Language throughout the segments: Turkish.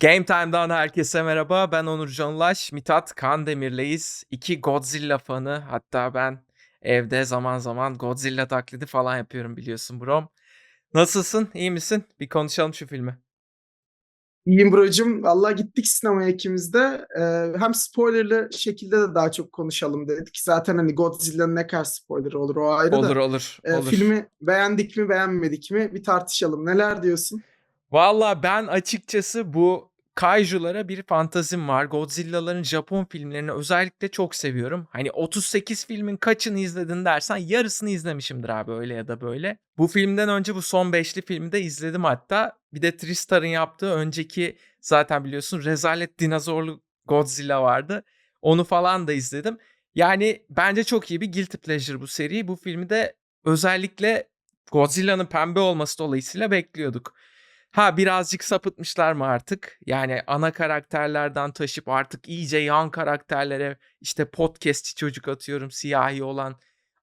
Game Time'dan herkese merhaba. Ben Onur Can Ulaş, Mithat Kandemir'leyiz. İki Godzilla fanı. Hatta ben evde zaman zaman Godzilla taklidi falan yapıyorum biliyorsun brom. Nasılsın? İyi misin? Bir konuşalım şu filmi. İyiyim brocum. Valla gittik sinemaya ikimiz de. Ee, hem spoilerlı şekilde de daha çok konuşalım dedik. Zaten hani Godzilla'nın ne kadar spoiler olur o ayrı Olur da. olur Ee, olur. filmi beğendik mi beğenmedik mi bir tartışalım. Neler diyorsun? Valla ben açıkçası bu kaijulara bir fantazim var. Godzilla'ların Japon filmlerini özellikle çok seviyorum. Hani 38 filmin kaçını izledin dersen yarısını izlemişimdir abi öyle ya da böyle. Bu filmden önce bu son beşli filmi de izledim hatta. Bir de Tristar'ın yaptığı önceki zaten biliyorsun rezalet dinozorlu Godzilla vardı. Onu falan da izledim. Yani bence çok iyi bir guilty pleasure bu seri. Bu filmi de özellikle Godzilla'nın pembe olması dolayısıyla bekliyorduk. Ha birazcık sapıtmışlar mı artık? Yani ana karakterlerden taşıp artık iyice yan karakterlere işte podcastçi çocuk atıyorum siyahi olan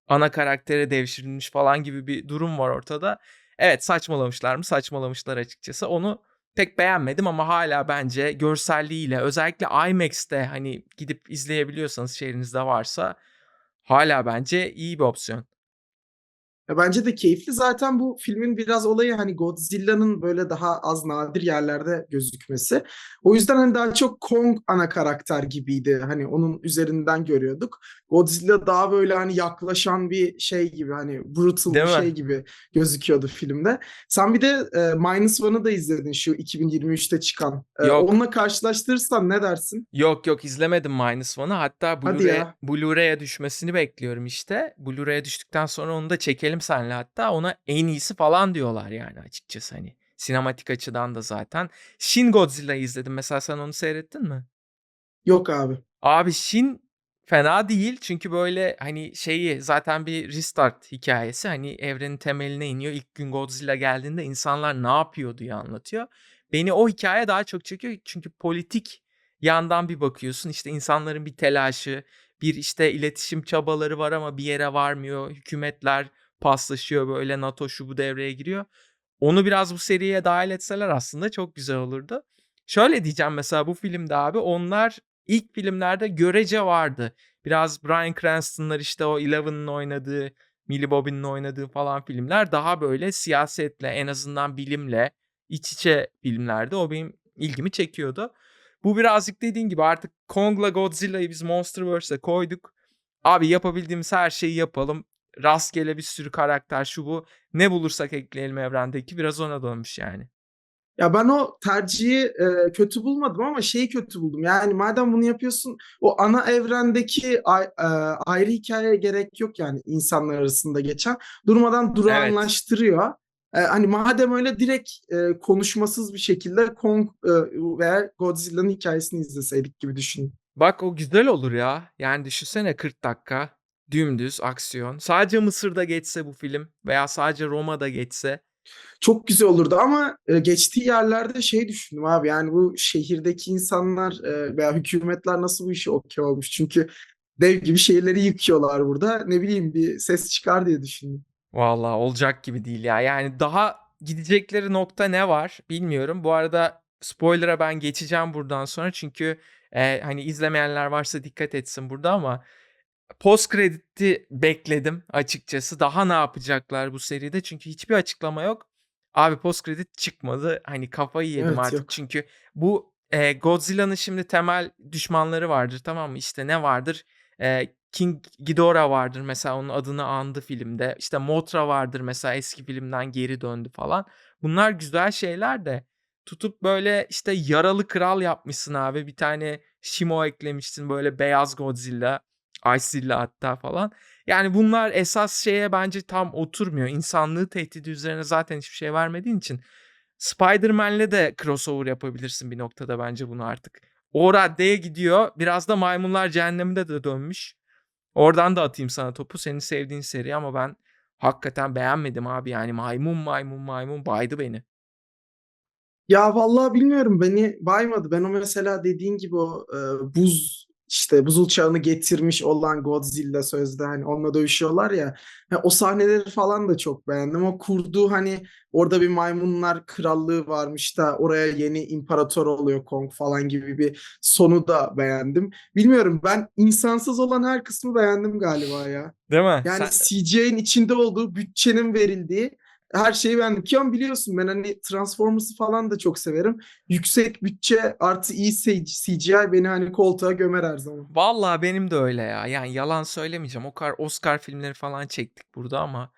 ana karaktere devşirilmiş falan gibi bir durum var ortada. Evet saçmalamışlar mı? Saçmalamışlar açıkçası. Onu pek beğenmedim ama hala bence görselliğiyle özellikle IMAX'te hani gidip izleyebiliyorsanız şehrinizde varsa hala bence iyi bir opsiyon. Ya bence de keyifli. Zaten bu filmin biraz olayı hani Godzilla'nın böyle daha az nadir yerlerde gözükmesi. O yüzden hani daha çok Kong ana karakter gibiydi. Hani onun üzerinden görüyorduk. Godzilla daha böyle hani yaklaşan bir şey gibi hani brutal Değil bir mi? şey gibi gözüküyordu filmde. Sen bir de e, Minus One'ı da izledin şu 2023'te çıkan. E, Yok. onunla karşılaştırırsan ne dersin? Yok yok izlemedim Minus One'ı. Hatta Blu-ray. Blu-ray'e düşmesini bekliyorum işte. Blu-ray'e düştükten sonra onu da çekelim seninle hatta. Ona en iyisi falan diyorlar yani açıkçası hani. Sinematik açıdan da zaten. Shin Godzilla'yı izledim. Mesela sen onu seyrettin mi? Yok abi. Abi Shin fena değil. Çünkü böyle hani şeyi zaten bir restart hikayesi. Hani evrenin temeline iniyor. İlk gün Godzilla geldiğinde insanlar ne yapıyor diye anlatıyor. Beni o hikaye daha çok çekiyor. Çünkü politik yandan bir bakıyorsun. İşte insanların bir telaşı, bir işte iletişim çabaları var ama bir yere varmıyor. Hükümetler paslaşıyor böyle NATO şu bu devreye giriyor. Onu biraz bu seriye dahil etseler aslında çok güzel olurdu. Şöyle diyeceğim mesela bu filmde abi onlar ilk filmlerde görece vardı. Biraz Bryan Cranston'lar işte o Eleven'ın oynadığı, Millie Bobby'nin oynadığı falan filmler daha böyle siyasetle en azından bilimle iç içe filmlerdi. O benim ilgimi çekiyordu. Bu birazcık dediğin gibi artık Kong'la Godzilla'yı biz Monsterverse'e koyduk. Abi yapabildiğimiz her şeyi yapalım. Rastgele bir sürü karakter şu bu. Ne bulursak ekleyelim evrendeki biraz ona dönmüş yani. Ya ben o tercihi e, kötü bulmadım ama şeyi kötü buldum. Yani madem bunu yapıyorsun o ana evrendeki ay- e, ayrı hikayeye gerek yok yani insanlar arasında geçen. Durmadan durağanlaştırıyor. E, hani madem öyle direkt e, konuşmasız bir şekilde Kong e, veya Godzilla'nın hikayesini izleseydik gibi düşün. Bak o güzel olur ya. Yani düşünsene 40 dakika dümdüz aksiyon. Sadece Mısır'da geçse bu film veya sadece Roma'da geçse. Çok güzel olurdu ama e, geçtiği yerlerde şey düşündüm abi yani bu şehirdeki insanlar e, veya hükümetler nasıl bu işi okey olmuş? Çünkü dev gibi şehirleri yıkıyorlar burada. Ne bileyim bir ses çıkar diye düşündüm. Vallahi olacak gibi değil ya. Yani daha gidecekleri nokta ne var bilmiyorum. Bu arada spoiler'a ben geçeceğim buradan sonra çünkü e, hani izlemeyenler varsa dikkat etsin burada ama post credit'i bekledim açıkçası. Daha ne yapacaklar bu seride? Çünkü hiçbir açıklama yok. Abi post credit çıkmadı. Hani kafayı yedim Evet, artık. yok. Çünkü bu e, Godzilla'nın şimdi temel düşmanları vardır tamam mı? İşte ne vardır? E, King Ghidorah vardır mesela onun adını andı filmde. İşte Mothra vardır mesela eski filmden geri döndü falan. Bunlar güzel şeyler de tutup böyle işte yaralı kral yapmışsın abi. Bir tane Shimo eklemişsin böyle beyaz Godzilla. Icezilla hatta falan. Yani bunlar esas şeye bence tam oturmuyor. İnsanlığı tehdidi üzerine zaten hiçbir şey vermediğin için. Spider-Man'le de crossover yapabilirsin bir noktada bence bunu artık. O raddeye gidiyor. Biraz da Maymunlar Cehenneminde de dönmüş. Oradan da atayım sana topu. Senin sevdiğin seri ama ben hakikaten beğenmedim abi. Yani maymun maymun maymun baydı beni. Ya vallahi bilmiyorum beni baymadı. Ben o mesela dediğin gibi o e, buz işte buzul çağını getirmiş olan Godzilla sözde hani onunla dövüşüyorlar ya. Ha, o sahneleri falan da çok beğendim. O kurduğu hani orada bir maymunlar krallığı varmış da oraya yeni imparator oluyor Kong falan gibi bir sonu da beğendim. Bilmiyorum ben insansız olan her kısmı beğendim galiba ya. Değil mi? Yani Sen- CGI'nin içinde olduğu, bütçenin verildiği her şeyi beğendim. Ki biliyorsun ben hani Transformers'ı falan da çok severim. Yüksek bütçe artı iyi CGI beni hani koltuğa gömer her zaman. Vallahi benim de öyle ya. Yani yalan söylemeyeceğim. O kadar Oscar filmleri falan çektik burada ama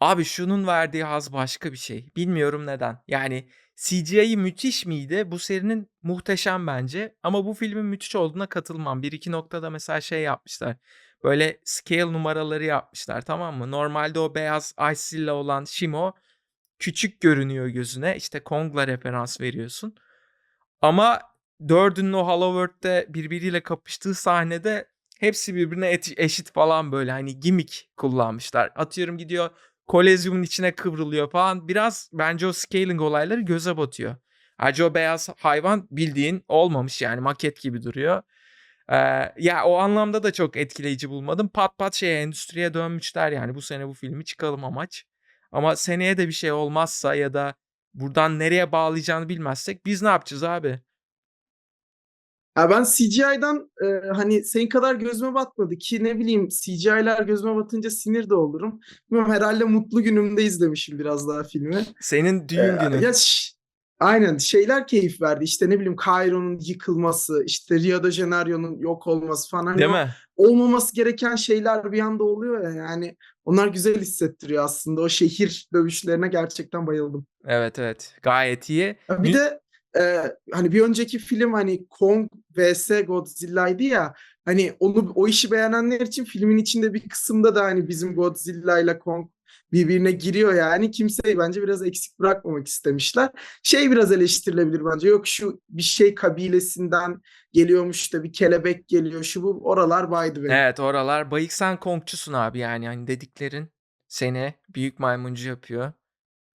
abi şunun verdiği haz başka bir şey. Bilmiyorum neden. Yani CGI'yi müthiş miydi? Bu serinin muhteşem bence. Ama bu filmin müthiş olduğuna katılmam. Bir iki noktada mesela şey yapmışlar. Böyle scale numaraları yapmışlar tamam mı? Normalde o beyaz Icezilla olan Shimo küçük görünüyor gözüne. İşte Kong'la referans veriyorsun. Ama dördünün o Hollow Earth'te birbiriyle kapıştığı sahnede hepsi birbirine eşit falan böyle hani gimmick kullanmışlar. Atıyorum gidiyor kolezyumun içine kıvrılıyor falan. Biraz bence o scaling olayları göze batıyor. Ayrıca o beyaz hayvan bildiğin olmamış yani maket gibi duruyor. Ee, ya o anlamda da çok etkileyici bulmadım. Pat pat şeye endüstriye dönmüşler yani bu sene bu filmi çıkalım amaç. Ama seneye de bir şey olmazsa ya da buradan nereye bağlayacağını bilmezsek biz ne yapacağız abi? Ya ben CGI'dan e, hani senin kadar gözüme batmadı ki ne bileyim CGI'ler gözüme batınca sinir de olurum. Bilmiyorum herhalde mutlu günümde izlemişim biraz daha filmi. Senin düğün Ee, günün. Ya ş- aynen şeyler keyif verdi. İşte ne bileyim Cairo'nun yıkılması, işte Rio de Janeiro'nun yok olması falan. Hani Değil mi? olmaması gereken şeyler bir anda oluyor ya. Yani onlar güzel hissettiriyor aslında. O şehir dövüşlerine gerçekten bayıldım. Evet evet. Gayet iyi. Bir de e, hani bir önceki film hani Kong vs Godzilla'ydı ya. Hani onu o işi beğenenler için filmin içinde bir kısımda da hani bizim Godzilla ile Kong birbirine giriyor yani. Kimseyi bence biraz eksik bırakmamak istemişler. Şey biraz eleştirilebilir bence. Yok şu bir şey kabilesinden geliyormuş da bir kelebek geliyor. Şu bu oralar baydı beni. Evet oralar. Bayık sen Kongçusun abi yani. Hani dediklerin seni büyük maymuncu yapıyor.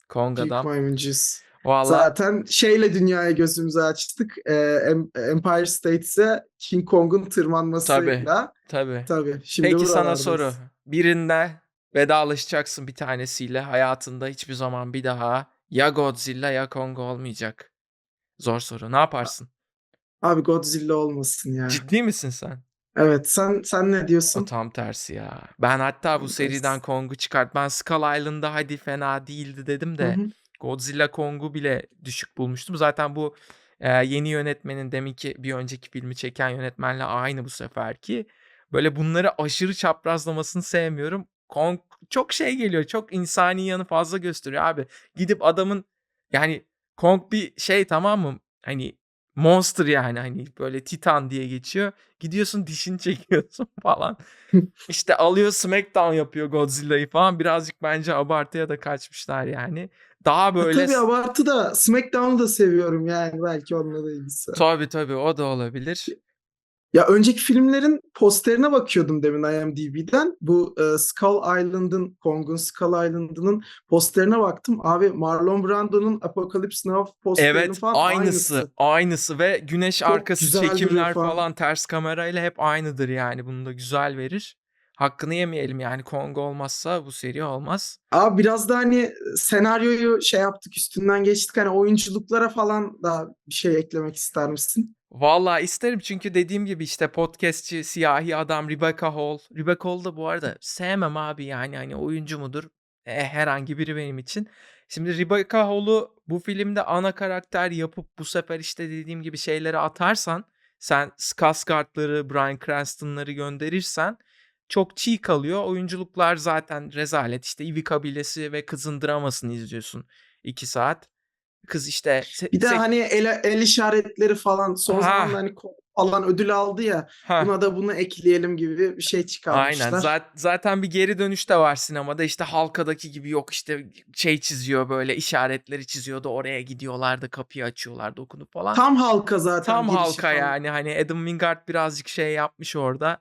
Kong Büyük adam. maymuncuyuz. Valla Zaten şeyle dünyaya gözümüzü açtık. Ee, Em- Empire State'e King Kong'un tırmanmasıyla. tabii. Tabii. Şimdi Peki sana soru. Birinde vedalaşacaksın bir tanesiyle. Hayatında hiçbir zaman bir daha ya Godzilla ya Kong olmayacak. Zor soru. Ne yaparsın? Abi Godzilla olmasın ya. Ciddi misin sen? Evet sen sen ne O diyorsun? tam tersi ya. Ben hatta bu seriden. Kong'u çıkart. Ben Skull Island'da hadi fena değildi dedim Hı de hı. Godzilla Kong'u bile düşük bulmuştum. Zaten bu e, yeni yönetmenin deminki bir önceki filmi çeken yönetmenle aynı bu seferki. Böyle bunları aşırı çaprazlamasını sevmiyorum. Kong çok şey geliyor. Çok insani yanı fazla gösteriyor abi. Gidip adamın yani Kong bir şey tamam mı? Hani monster yani hani böyle titan diye geçiyor. Gidiyorsun dişini çekiyorsun falan. İşte alıyor Smackdown yapıyor Godzilla'yı falan. Birazcık bence abartıya da kaçmışlar yani. Daha Ya böyle Tabii abartı da SmackDown'u da seviyorum yani belki onunla da ilgisi. tabii tabii o da olabilir. Ya önceki filmlerin posterine bakıyordum demin IMDb'den. Bu e, Skull Island'ın, Kong'un Skull Island'ının posterine baktım. Abi Marlon Brando'nun Apocalypse Now posterinin Evet falan aynısı aynısı. aynısı ve güneş Çok arkası çekimler falan. falan ters kamerayla hep aynıdır yani. Bunu da güzel verir. Hakkını yemeyelim yani Kong olmazsa bu seri olmaz. Abi biraz da hani senaryoyu şey yaptık üstünden geçtik. Hani oyunculuklara falan da bir şey eklemek ister misin? Vallahi isterim çünkü dediğim gibi işte podcastçi siyahi adam Rebecca Hall. Rebecca Hall da bu arada sevmem abi yani hani oyuncu mudur? E, herhangi biri benim için. Şimdi Rebecca Hall'u bu filmde ana karakter yapıp bu sefer işte dediğim gibi şeyleri atarsan sen Skarsgård'ları, Bryan Cranston'ları gönderirsen çok çiğ kalıyor. Oyunculuklar zaten rezalet. İşte Ivy kabilesi ve kızın dramasını izliyorsun. iki saat. Kız işte Bir de hani el, el işaretleri falan son zamanlarda hani falan ödül aldı ya. Ha. Buna da bunu ekleyelim gibi bir şey çıkarmışlar. Aynen. Zat- zaten bir geri dönüş de var sinemada. İşte Halka'daki gibi yok işte şey çiziyor böyle işaretleri çiziyordu. Oraya gidiyorlardı, kapıyı açıyorlar dokunup falan. Tam halka zaten. Tam halka falan. yani. Hani Adam Wingard birazcık şey yapmış orada.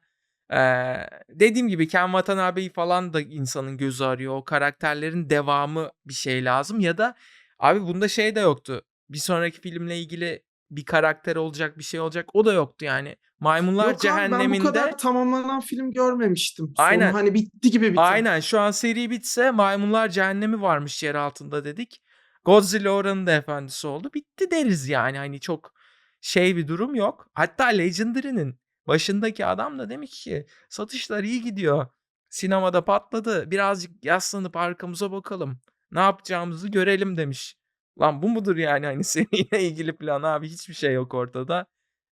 Ee, dediğim gibi Ken Watanabe'yi falan da insanın gözü arıyor. O karakterlerin devamı bir şey lazım. Ya da abi bunda şey de yoktu. Bir sonraki filmle ilgili bir karakter olacak bir şey olacak o da yoktu yani. Maymunlar Yok abi ben bu Cehenneminde kadar tamamlanan film görmemiştim. Sonu Aynen. hani bitti gibi bitti. Aynen şu an seri bitse Maymunlar Cehennemi varmış yer altında dedik. Godzilla oranın da efendisi oldu. Bitti deriz yani hani çok şey bir durum yok. Hatta Legendary'nin başındaki adam da demiş ki satışlar iyi gidiyor. Sinemada patladı. Birazcık yaslanıp arkamıza bakalım. Ne yapacağımızı görelim demiş. Lan bu mudur yani hani seriyle ilgili plan abi hiçbir şey yok ortada.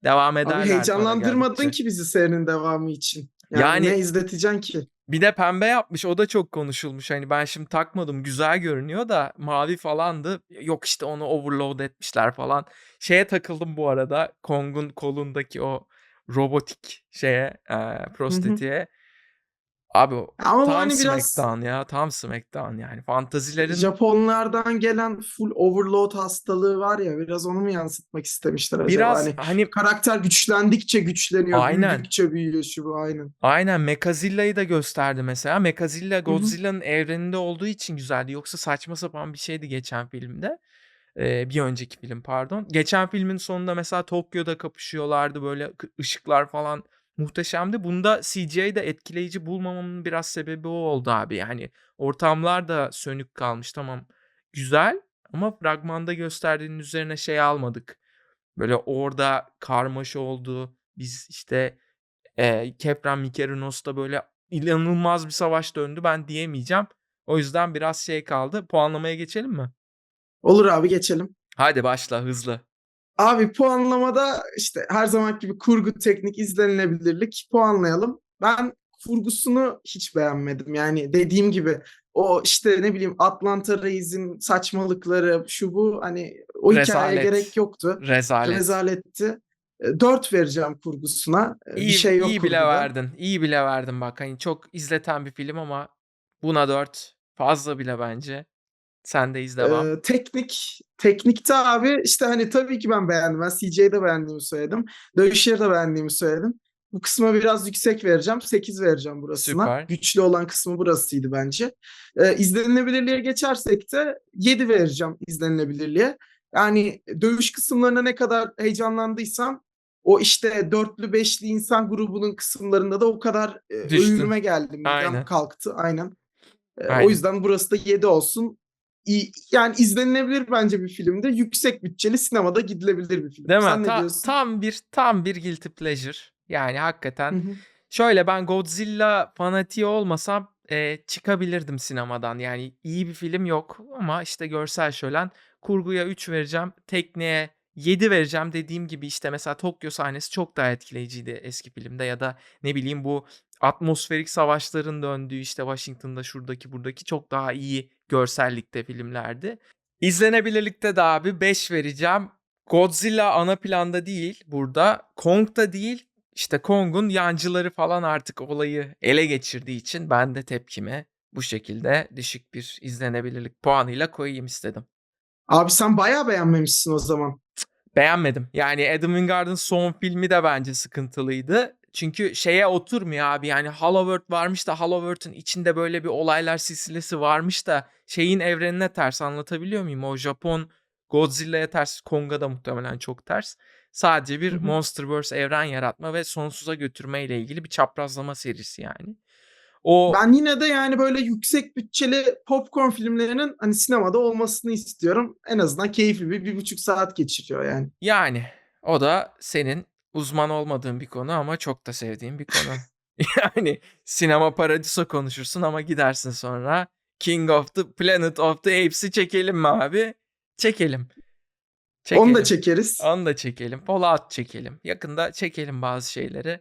Devam ederler. Abi heyecanlandırmadın ki bizi serinin devamı için. Yani, Yani- ne izleteceksin ki? Bir de pembe yapmış. O da çok konuşulmuş. Hani ben şimdi takmadım. Güzel görünüyor da mavi falandı. Yok işte onu overload etmişler falan. Şeye takıldım bu arada. Kong'un kolundaki o robotik şeye, e, prostetiğe. Abi Ama tam hani biraz Smackdown ya. Tam Smackdown yani. Fantazilerin Japonlardan gelen full overload hastalığı var ya biraz onu mu yansıtmak istemişler acaba? biraz Hani hani karakter güçlendikçe güçleniyor, Aynen. büyüdükçe büyüyor şu bu aynen. Aynen Mekazilla'yı da gösterdi mesela. Mekazilla Godzilla'nın evreninde olduğu için güzeldi. Yoksa saçma sapan bir şeydi geçen filmde. Ee, bir önceki film pardon. Geçen filmin sonunda mesela Tokyo'da kapışıyorlardı böyle ışıklar falan muhteşemdi. Bunda CGI'yi de etkileyici bulmamamın biraz sebebi o oldu abi. Yani ortamlar da sönük kalmış tamam güzel ama fragmanda gösterdiğinin üzerine şey almadık. Böyle orada karmaşa oldu. Biz işte e, Kepran Mykerinos'ta böyle inanılmaz bir savaş döndü ben diyemeyeceğim. O yüzden biraz şey kaldı. Puanlamaya geçelim mi? Olur abi geçelim. Hadi başla hızlı. Abi puanlamada işte her zaman gibi kurgu, teknik, izlenilebilirlik puanlayalım. Ben kurgusunu hiç beğenmedim. Yani dediğim gibi o işte ne bileyim Atlanta Reis'in saçmalıkları şu bu hani o hikayeye Rezalet. gerek yoktu. Rezalet. Rezaletti. 4 vereceğim kurgusuna. E, İyi, bir şey yok iyi bile kurguda. verdin. İyi bile verdin bak. Hani çok izleten bir film ama buna 4 fazla bile bence. Sendeyiz devam. Ee, teknik teknikte abi işte hani tabii ki ben beğendim. Ben CJ'yi de beğendiğimi söyledim. Dövüşleri de beğendiğimi söyledim. Bu kısma biraz yüksek vereceğim. 8 vereceğim burasına. Süper. Güçlü olan kısmı burasıydı bence. Ee, izlenilebilirliğe geçersek de 7 vereceğim izlenilebilirliğe. Yani dövüş kısımlarına ne kadar heyecanlandıysam o işte dörtlü beşli insan grubunun kısımlarında da o kadar e, Düştün. övülme geldi. Midem Aynen. kalktı aynen. Aynen. O yüzden burası da 7 olsun. Yani izlenilebilir bence bir filmde. Yüksek bütçeli sinemada gidilebilir bir film. Değil mi? Sen ne Ta- diyorsun? tam bir tam bir guilty pleasure. Yani hakikaten. Şöyle ben Godzilla fanatiği olmasam e, çıkabilirdim sinemadan. Yani iyi bir film yok ama işte görsel şölen. Kurguya 3 vereceğim. Tekniğe 7 vereceğim. Dediğim gibi işte mesela Tokyo sahnesi çok daha etkileyiciydi eski filmde ya da ne bileyim bu atmosferik savaşların döndüğü işte Washington'da şuradaki buradaki çok daha iyi görsellikte filmlerdi. İzlenebilirlikte de abi 5 vereceğim. Godzilla ana planda değil burada. Kong da değil. İşte Kong'un yancıları falan artık olayı ele geçirdiği için ben de tepkimi bu şekilde düşük bir izlenebilirlik puanıyla koyayım istedim. Abi sen bayağı beğenmemişsin o zaman. Beğenmedim. Yani Adam Wingard'ın son filmi de bence sıkıntılıydı. Çünkü şeye oturmuyor abi yani Hollowworld varmış da Hollowworld'un içinde böyle bir olaylar silsilesi varmış da şeyin evrenine ters anlatabiliyor muyum? O Japon Godzilla'ya ters, Kong'a da muhtemelen çok ters. Sadece bir. Monsterverse evren yaratma ve sonsuza götürme ile ilgili bir çaprazlama serisi yani. O Ben yine de yani böyle yüksek bütçeli popcorn filmlerinin hani sinemada olmasını istiyorum. En azından keyifli bir, bir buçuk saat geçiriyor yani. Yani o da senin uzman olmadığın bir konu ama çok da sevdiğin bir konu. yani sinema paradiso konuşursun ama gidersin sonra King of the Planet of the Apes'i çekelim mi abi? Çekelim. Onu da Çekelim. çekeriz. Onu da çekelim. Fallout çekelim. Yakında çekelim bazı şeyleri.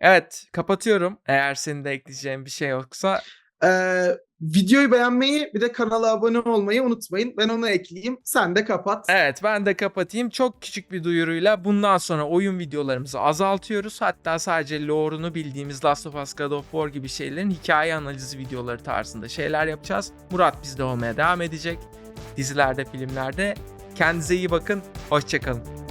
Evet kapatıyorum. Eğer senin de ekleyeceğin bir şey yoksa Ee, videoyu beğenmeyi bir de kanala abone olmayı unutmayın. Ben onu ekleyeyim. Sen de kapat. Evet ben de kapatayım. Çok küçük bir duyuruyla bundan sonra oyun videolarımızı azaltıyoruz. Hatta sadece lore'unu bildiğimiz Last of Us God of War gibi şeylerin hikaye analizi videoları tarzında şeyler yapacağız. Murat bizde olmaya devam edecek. Dizilerde, filmlerde. Kendinize iyi bakın. Hoşçakalın.